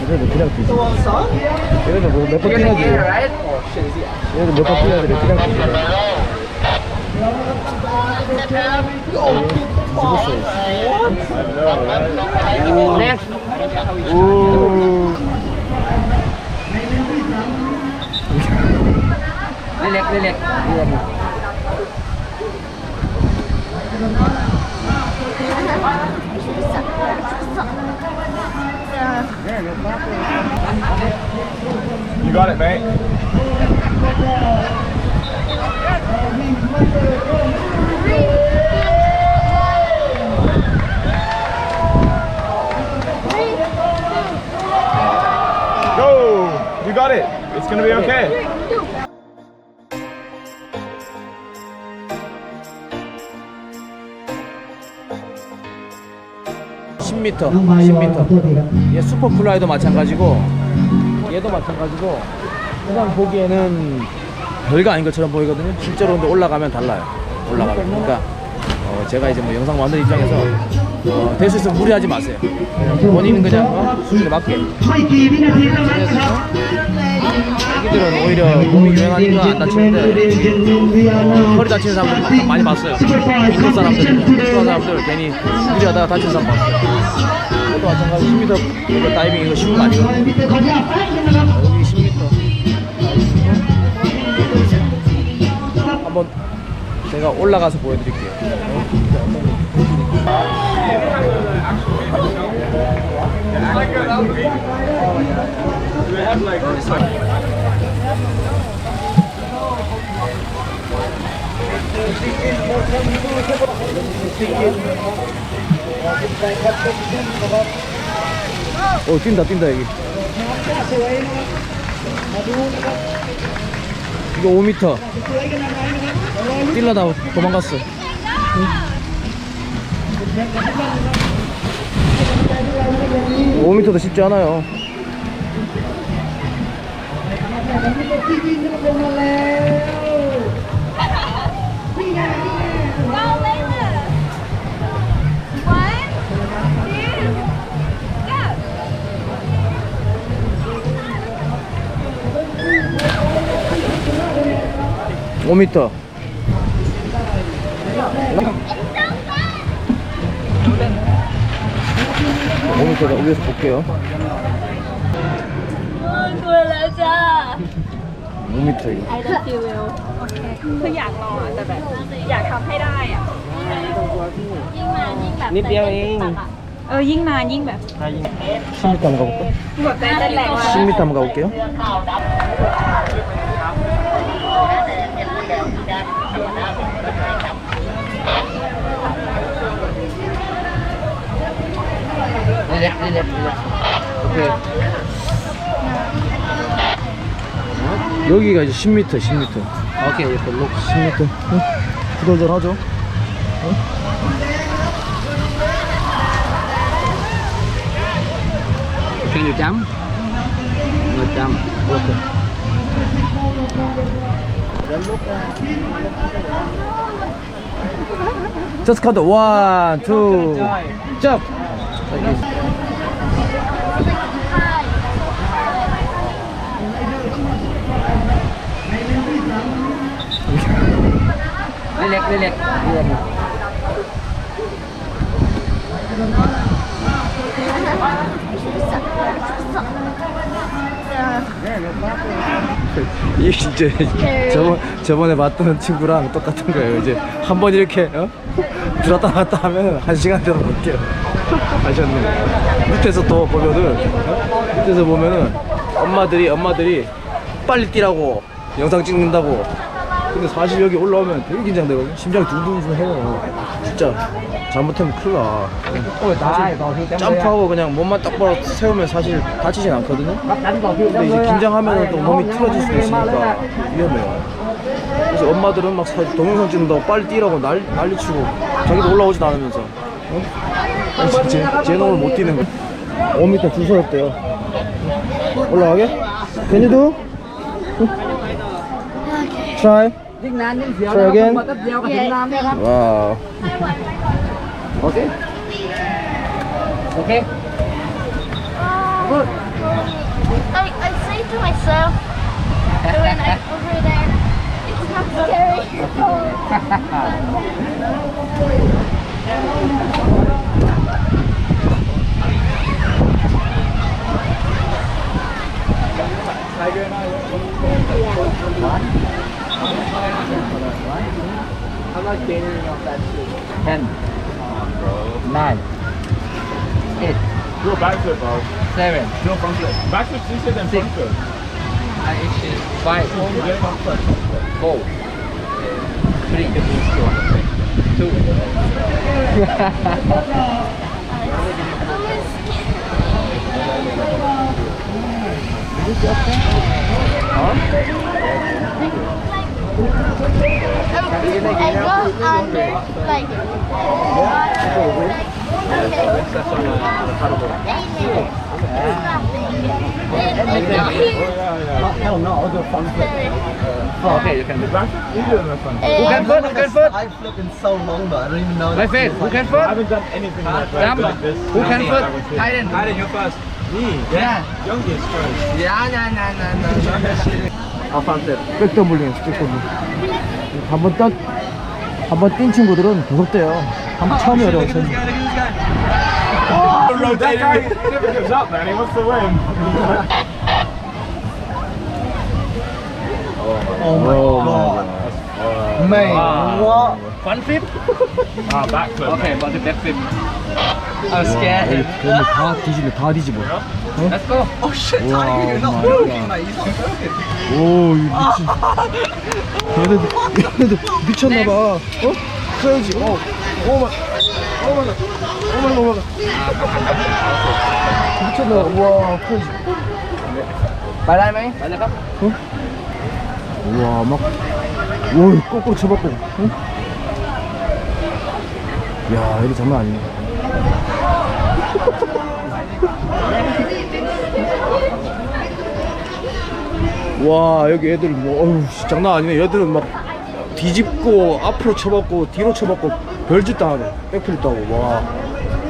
얘네들 그냥 뛰지. 얘네들 뭐몇번 뛰어야지. 얘네들 몇번 뛰어야 돼. 그냥 뛰지. 오. Lilik, You got it, mate. Go! You got it. It's gonna be okay. 십 10m, 10m. 얘 슈퍼 플라이도 마찬가지고 얘도 마찬가지고 그냥 보기에는 별거 아닌 것처럼 보이거든요. 실제로 근데 올라가면 달라요. 올라가면. 그러니까 어, 제가 이제 뭐 영상 만드는 입장에서 어, 될 수 있으면 무리하지 마세요. 본인은 그냥 어, 수준에 맞게. 애기들은 오히려 몸이 유행하니까 안 다치는데 허리 다치는 사람들 많이 봤어요. 아, 인도 그렇죠. 사람들, 인도 사람들 괜히 무리하다가 다치는 사람 봤어요. 이것도 마찬가지 10m 이거 다이빙 이거 쉬운 거 아니거든요. 아, 여기 10m 한번 제가 올라가서 보여드릴게요. 어 뛴다 뛴다 여기. 이거 5m 뛸려다 도망갔어. 응. 5m도 쉽지 않아요 5m 오미터다 위에서 볼게요 ตัวแล้วจ้า 5m 이거 I don't feel well คืออยากลองอ่ะแต่แบบอยากทำให้ได้อ่ะ ยิ่งนานยิ่งแบบ นิดเดียวเอง เออยิ่งนานยิ่งแบบ 10m 한번 가볼까? หัวใจเต้นแรงมาก 10m 한번 가볼게요 오케이 여기가 이제 10m 10m Okay, you can look. 10m 응? 후덜덜 하죠? Can you jump? No jump. 이렇게 Just count one, two, jump. 이게 진짜 저번 저번에 봤던 친구랑 똑같은 거예요. 이제 한 번 이렇게 어? 들었다 놨다 하면 한 시간 정도 볼게요. 아셨네. 밑에서 또 보면은 어? 밑에서 보면은 엄마들이 엄마들이 빨리 뛰라고 영상 찍는다고. 근데 사실 여기 올라오면 되게 긴장되거든. 심장이 두근두근해요. 진짜 잘못하면 큰일 나. 사실 점프하고 그냥 몸만 똑바로 세우면 사실 다치진 않거든요. 근데 이제 긴장하면 또 몸이 틀어질 수도 있으니까 위험해요. 그래서 엄마들은 막 사- 동영상 찍는다고 빨리 뛰라고 난, 난리치고 자기도 올라오지도 않으면서 어? 제, 제 놈을 못 뛰는 거 5m 주소였대요 올라가게? Can you do? Try Việt Nam nhưng dẻo Try đâu, again. không mà tất dẻo cả Việt Nam đấy không? 와우 Ok Ok Good I, I say to myself when I'm over there, it's not scary. Backflip, bro. seven Do a front flip. Backflip's easier than front flip. five You get front flip. four three two I go under, like, Hell no, I'll do a front flip. oh, okay you can Backflip's easier than a front flip. who can first who can first I flip in so long, but I don't even know. my face who can I first haven't done anything like, Jump. like this. who can Like I first. Hayden Hayden, you're first. Me? yeah Youngest first. yeah yeah yeah yeah 아, 반대. 백덤블링, 백덤블링. 한번 딱, 한번 뛴 친구들은 무섭대요. 한번 처음이 어려워, 처음이. That guy he never gives up, man. He wants to win. Oh my god. Man, what? front flip Ah, backflip. okay but the back flip I'm scared 그러면 다 뒤집어, 다 뒤집어. let's go 와, 마이 갓. 오, 이 미친. 얘네들, 얘네들 미쳤나봐. 어? 써야지. 어, 오 마, 오 마 올라가 올라가 미쳤나 우와 크지 말라이마이? 말라가? 응? 우와 막 오이 거꾸로 쳐봤고 응? 야 이거 장난 아니네 와 여기 애들 뭐 어휴 장난 아니네 얘들은 막 뒤집고 앞으로 쳐봤고 뒤로 쳐봤고 별짓 다 하네 백플립 도 하고 와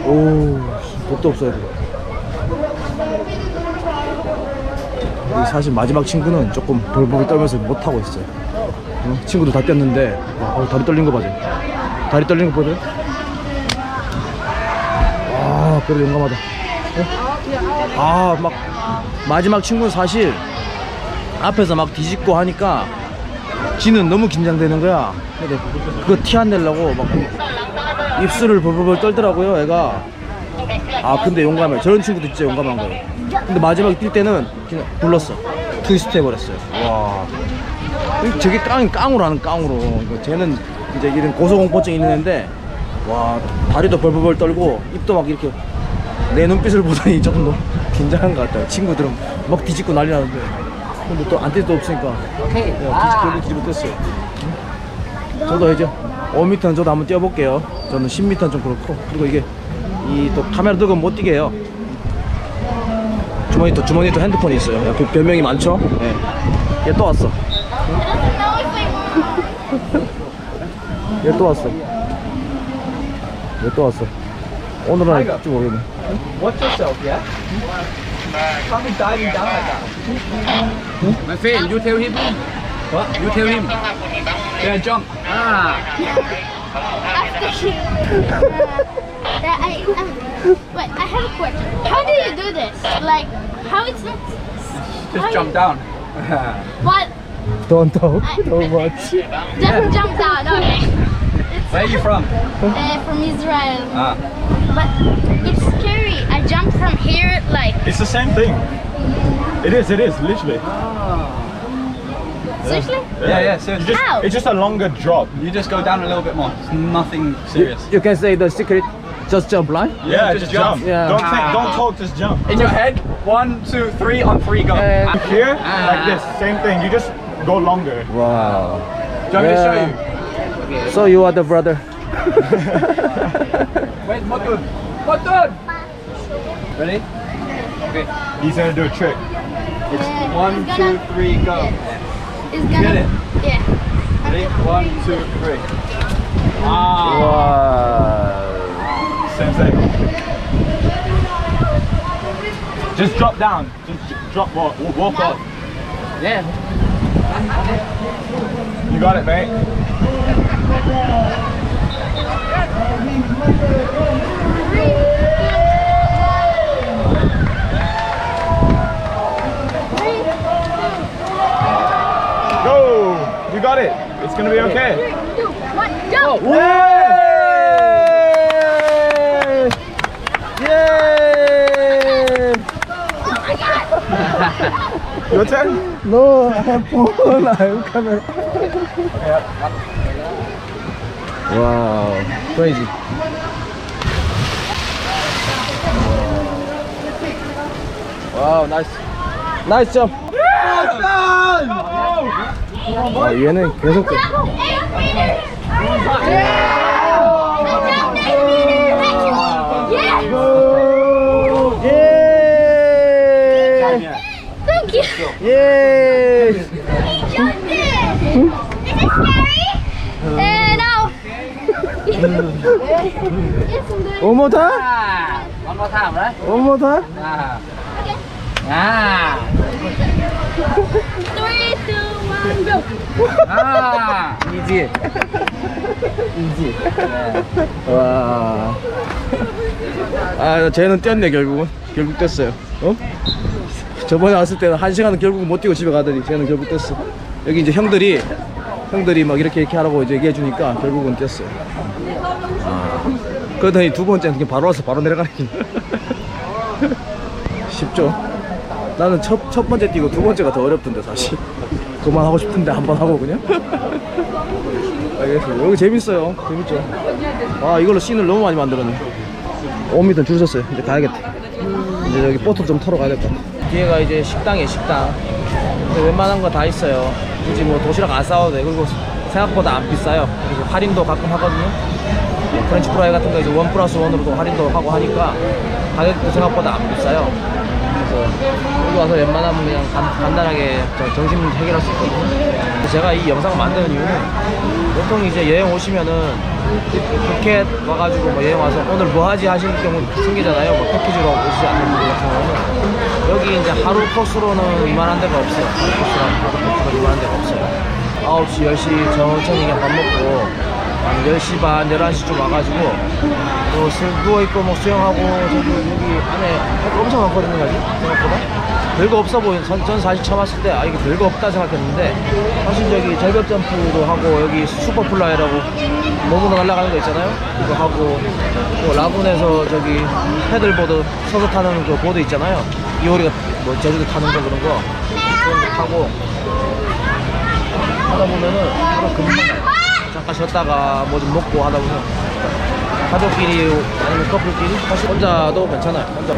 오, 씨, 겁도 없어, 애들. 이 사실 마지막 친구는 조금 벌벌 떨면서 못하고 있어요. 어? 친구들 다 와, 어, 다리 떨린 거 봐줘. 다리 떨린 거 보세요. 아, 그래도 용감하다. 어? 아, 막, 마지막 친구는 사실 앞에서 막 뒤집고 하니까 지는 너무 긴장되는 거야. 그거 티 안 내려고 막 입술을 벌벌 떨더라고요, 애가. 아, 근데 용감해. 저런 친구도 진짜 용감한 거예요. 근데 마지막에 뛸 때는 그냥 불렀어. 트위스트 해버렸어요. 와. 저게 깡, 깡으로 하는 깡으로. 이거 쟤는 이제 이런 고소공포증 있는 애인데, 와, 다리도 벌벌벌 떨고, 입도 막 이렇게 내 눈빛을 보더니 조금 더 긴장한 것 같아요. 친구들은 막 뒤집고 난리 나는데. 근데 또 안뛸데 없으니까. 오케이 야, 뒤집고 뒤집고 뗐어요. 저도 이제 5m는 저도 한번 뛰어볼게요. 저는 10m는 좀 그렇고. 그리고 이게 이 또 카메라 들고 못 뛰게 해요. 주머니 또 주머니에 또 핸드폰이 있어요. 야, 그 별명이 많죠? 예. 얘 또 왔어. 얘 또 왔어. 얘 또 왔어. 오늘은 할지 모르겠네. watch yourself yeah be diving down like that my friend you tell him what you tell him yeah jump ah After you. that I, um, wait, I have a question. How do you do this? Like, how it's not. just jump down What? Don't talk so much. Just jump down, okay. It's where are you from uh, from Israel. ah But it's scary. I jump from here, like, It's the same thing. It is, it is, literally. Seriously? yeah yeah so You just, How? it's just a longer drop. you just go down a little bit more it's nothing serious You can say the secret. Just jump line. Yeah, just just, jump. jump. Yeah. Don't think, don't talk, just jump. in your head one two three on three go And- Here, Ah. like this, same thing. You just go longer. Wow. do you want me to show you So you are the brother. wait what good what good ready okay He's gonna do a trick. Uh, it's one, two, three, gonna- go It's gonna. Get it? Yeah. ready one two three ah Wow. Same thing. Just drop down. Just drop, walk, walk off. yeah You got it, mate. Gonna be okay. Two, one, go! 예! Your turn. No, I have phone. I have camera. Wow, crazy. Wow, nice. Nice jump. 아, 얘는 계속 그- 예! Thank you. 예! He jumped in. Is it scary? Uh, no. Yes, I'm good. One more time? One more time, right? One more time? Ah. Ah. Go. Ah. Easy. Easy. 와. 아, 쟤는 뛰었네, 결국은. 결국 뛰었어요. 어? 저번에 왔을 때는 한 시간은 결국 못 뛰고 집에 가더니 쟤는 결국 뛰었어. 여기 이제 형들이, 형들이 막 이렇게 이렇게 하라고 이제 얘기해주니까 결국은 뛰었어요. 아. 그러더니 두 번째는 바로 와서 바로 내려가니. 쉽죠? 나는 첫, 첫 번째 뛰고 두 번째가 더 어렵던데, 사실. 그만하고 싶은데 한번 하고 그냥. 알겠습니다. 여기 재밌어요. 재밌죠? 아, 이걸로 씬을 너무 많이 만들었네. 5m 줄 섰어요. 이제 가야겠다. 이제 여기 보트 좀 타러 가야 될것 같아. 뒤에가 이제 식당이에요, 식당. 근데 웬만한 거 다 있어요. 굳이 뭐 도시락 안 싸워도 돼. 그리고 생각보다 안 비싸요. 그리고 할인도 가끔 하거든요. 뭐 프렌치 프라이 같은 거 이제 원 플러스 원으로도 할인도 하고 하니까 가격도 생각보다 안 비싸요. 그래서 여기 와서 웬만하면 그냥 간, 저 점심 해결할 수 있거든요. 제가 이 영상을 만드는 이유는 보통 이제 여행 오시면은 푸켓 와가지고 뭐 여행 와서 오늘 뭐 하지 하시는 경우 생기잖아요. 뭐 패키지로 오시지 않는 분들 같은 경우는 여기 이제 하루 코스로는 이만한 데가 없어요. 하루 코스랑 하루 코스가 이만한 데가 없어요. 9시, 10시 천천히 그냥 밥 먹고 한 10시 반, 11시쯤 와가지고 또술 누워있고 뭐 수영하고 저기 여기 안에 엄청 많거든요 생각보다 별거 없어 보여 전, 전 사실 처음 왔을 때 아 이게 별거 없다 생각했는데 사실 저기 절벽 점프도 하고 여기 슈퍼플라이라고 몸으로 날아가는 거 있잖아요? 그거 하고 또 라군에서 저기 패들보드 서서 타는 그 보드 있잖아요? 이효리가 뭐 제주도 타는 거 그런 거. 그런 거 타고 하다 보면은 하루 금방. 잠깐 쉬었다가 뭐 좀 먹고 하다 보면 가족끼리 아니면 커플끼리 사실 혼자도 괜찮아요 혼자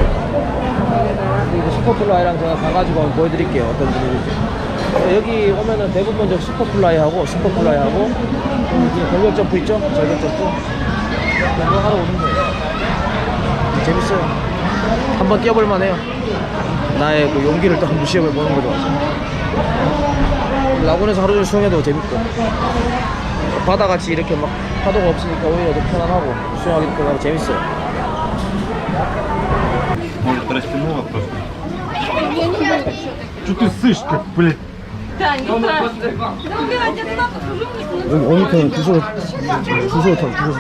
그리고 슈퍼플라이랑 제가 가가지고 한번 보여드릴게요 어떤 분위기인지 네, 여기 오면은 대부분 저 슈퍼플라이하고 슈퍼플라이하고 그냥 절벽 점프 있죠? 절벽 점프 그거 하러 오는 거예요 재밌어요 한번 뛰어볼만 해요 나의 그 용기를 또 한번 시험해보는 거죠 라군에서 하루 종일 수영해도 재밌고 바다같이 이렇게 막 파도가 없으니까 오히려 더 편안하고 수영하기도 편하고 재밌어요 Может, растянуло просто. Что ты сышь, как, блядь? Да, не страшно. Ну, да, блядь, я туда подхожу, мне не Они там, тяжело, тяжело там, тяжело.